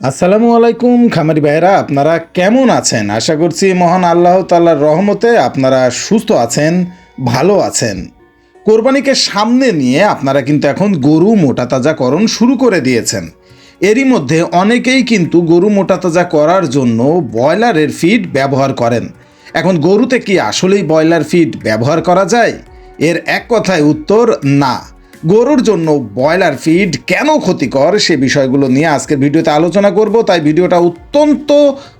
আসসালামু আলাইকুম, খামারি ভাইরা আপনারা কেমন আছেন? আশা করছি মহান আল্লাহ তাল্লার রহমতে আপনারা সুস্থ আছেন, ভালো আছেন। কোরবানিকে সামনে নিয়ে আপনারা কিন্তু এখন গরু মোটা তাজাকরণ শুরু করে দিয়েছেন। এরই মধ্যে অনেকেই কিন্তু গরু মোটা তাজা করার জন্য ব্রয়লারের ফিড ব্যবহার করেন। এখন গরুতে কি আসলেই ব্রয়লার ফিড ব্যবহার করা যায়? এর এক কথায় উত্তর, না। গরুর জন্য ব্রয়লার ফিড কেন ক্ষতিকর সে বিষয়গুলো নিয়ে আজকের ভিডিওতে আলোচনা করব। তাই ভিডিওটা অত্যন্ত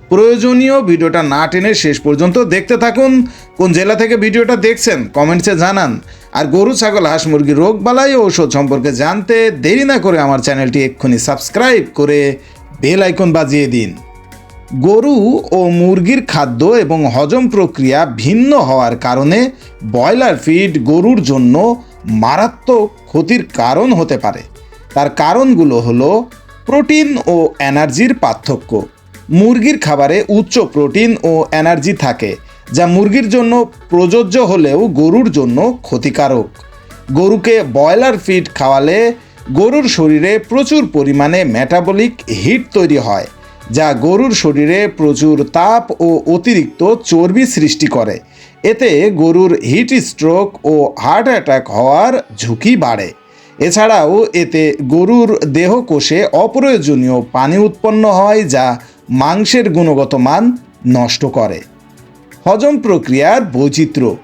প্রয়োজনীয়। ভিডিওটা না টেনে শেষ পর্যন্ত দেখতে থাকুন। কোন জেলা থেকে ভিডিওটা দেখছেন, কমেন্টসে জানান। আর গরু, ছাগল, হাঁস, মুরগি, রোগ, বালাই ও ঔষধ সম্পর্কে জানতে দেরি না করে আমার চ্যানেলটি এক্ষুনি সাবস্ক্রাইব করে বেল আইকন বাজিয়ে দিন। গরু ও মুরগির খাদ্য এবং হজম প্রক্রিয়া ভিন্ন হওয়ার কারণে ব্রয়লার ফিড গরুর জন্য মারাত্মক ক্ষতির কারণ হতে পারে। তার কারণগুলো হলো প্রোটিন ও এনার্জির পার্থক্য। মুরগির খাবারে উচ্চ প্রোটিন ও এনার্জি থাকে, যা মুরগির জন্য প্রযোজ্য হলেও গরুর জন্য ক্ষতিকারক। গরুকে ব্রয়লার ফিড খাওয়ালে গরুর শরীরে প্রচুর পরিমাণে মেটাবলিক হিট তৈরি হয় যা গরুর শরীরে প্রচুর তাপ ও অতিরিক্ত চর্বি সৃষ্টি করে। এতে গরুর হিট স্ট্রোক ও হার্ট অ্যাটাক হওয়ার ঝুঁকি বাড়ে। এছাড়াও এতে গরুর দেহকোষে অপ্রয়োজনীয় পানি উৎপন্ন হয় যা মাংসের গুণগত মান নষ্ট করে। হজম প্রক্রিয়ার বৈচিত্র্য।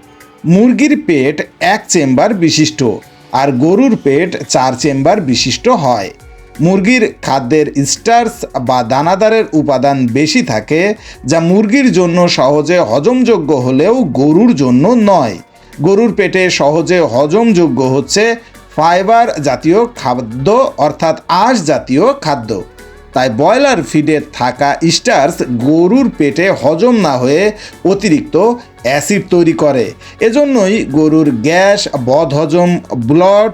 মুরগির পেট এক চেম্বার বিশিষ্ট আর গরুর পেট চার চেম্বার বিশিষ্ট হয়। মুরগির খাদ্যের স্টার্স বা দানাদারের উপাদান বেশি থাকে, যা মুরগির জন্য সহজে হজমযোগ্য হলেও গরুর জন্য নয়। গরুর পেটে সহজে হজমযোগ্য হচ্ছে ফাইবার জাতীয় খাদ্য, অর্থাৎ আঁশ জাতীয় খাদ্য। তাই ব্রয়লার ফিডে থাকা স্টার্স গরুর পেটে হজম না হয়ে অতিরিক্ত অ্যাসিড তৈরি করে। এজন্যই গরুর গ্যাস, বদহজম, ব্লড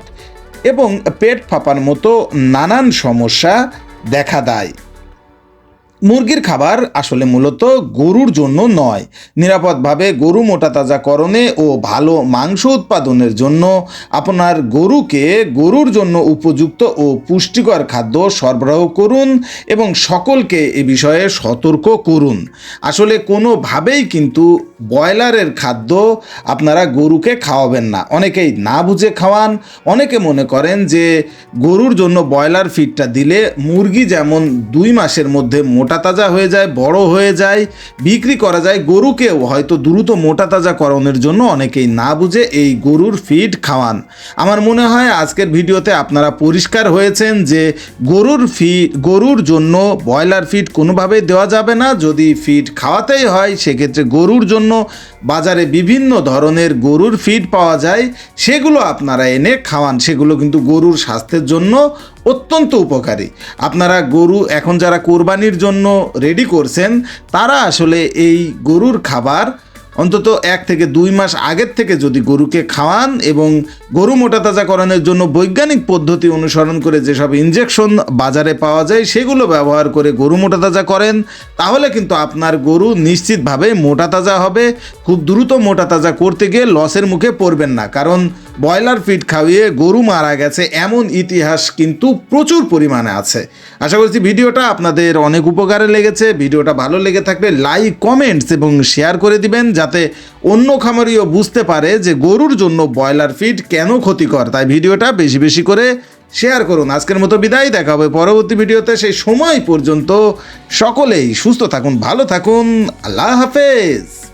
এবং পেট ফাঁপার মতো নানান সমস্যা দেখা দেয়। মুরগির খাবার আসলে মূলত গরুর জন্য নয়। নিরাপদভাবে গরু মোটা তাজাকরণে ও ভালো মাংস উৎপাদনের জন্য আপনার গরুকে গরুর জন্য উপযুক্ত ও পুষ্টিকর খাদ্য সরবরাহ করুন এবং সকলকে এ বিষয়ে সতর্ক করুন। আসলে কোনোভাবেই কিন্তু ব্রয়লারের খাদ্য আপনারা গরুকে খাওয়াবেন না। অনেকেই না বুঝে খাওয়ান। অনেকে মনে করেন যে গরুর জন্য ব্রয়লার ফিডটা দিলে মুরগি যেমন দুই মাসের মধ্যে মোটা তাজা হয়ে যায়, বড় হয়ে যায়, বিক্রি করা যায়, গরুকেও হয়তো দ্রুত মোটা তাজা করণের জন্য অনেকেই না বুঝে এই গরুর ফিড খাওয়ান। আমার মনে হয় আজকের ভিডিওতে আপনারা পরিষ্কার হয়েছেন যে গরুর ফি গরুর জন্য ব্রয়লার ফিড কোনোভাবেই দেওয়া যাবে না। যদি ফিড খাওয়াতেই হয়, সেক্ষেত্রে গরুর জন্য বাজারে বিভিন্ন ধরনের গরুর ফিড পাওয়া যায়, সেগুলো আপনারা এনে খাওয়ান। সেগুলো কিন্তু গরুর স্বাস্থ্যের জন্য অত্যন্ত উপকারী। আপনারা গরু এখন যারা কোরবানির জন্য রেডি করছেন, তারা আসলে এই গরুর খাবার অন্তত এক থেকে দুই মাস আগের থেকে যদি গরুকে খাওয়ান এবং গরু মোটা করানোর জন্য বৈজ্ঞানিক পদ্ধতি অনুসরণ করে যেসব ইঞ্জেকশন বাজারে পাওয়া যায়, সেগুলো ব্যবহার করে গরু মোটা তাজা করেন, তাহলে কিন্তু আপনার গরু নিশ্চিতভাবে মোটা তাজা হবে। খুব দ্রুত মোটা তাজা করতে গিয়ে লসের মুখে পড়বেন না। কারণ ব্রয়লার ফিড খাওয়িয়ে গরু মারা গেছে এমন ইতিহাস কিন্তু প্রচুর পরিমাণে আছে। আশা করছি ভিডিওটা আপনাদের অনেক উপকারে লেগেছে। ভিডিওটা ভালো লেগে থাকলে লাইক, কমেন্টস এবং শেয়ার করে দিবেন যাতে অন্য খামারিও বুঝতে পারে যে গরুর জন্য ব্রয়লার ফিড কেন ক্ষতিকর। তাই ভিডিওটা বেশি বেশি করে শেয়ার করুন। আজকের মতো বিদায়। দেখা হবে পরবর্তী ভিডিওতে। সেই সময় পর্যন্ত সকলেই সুস্থ থাকুন, ভালো থাকুন। আল্লাহ হাফেজ।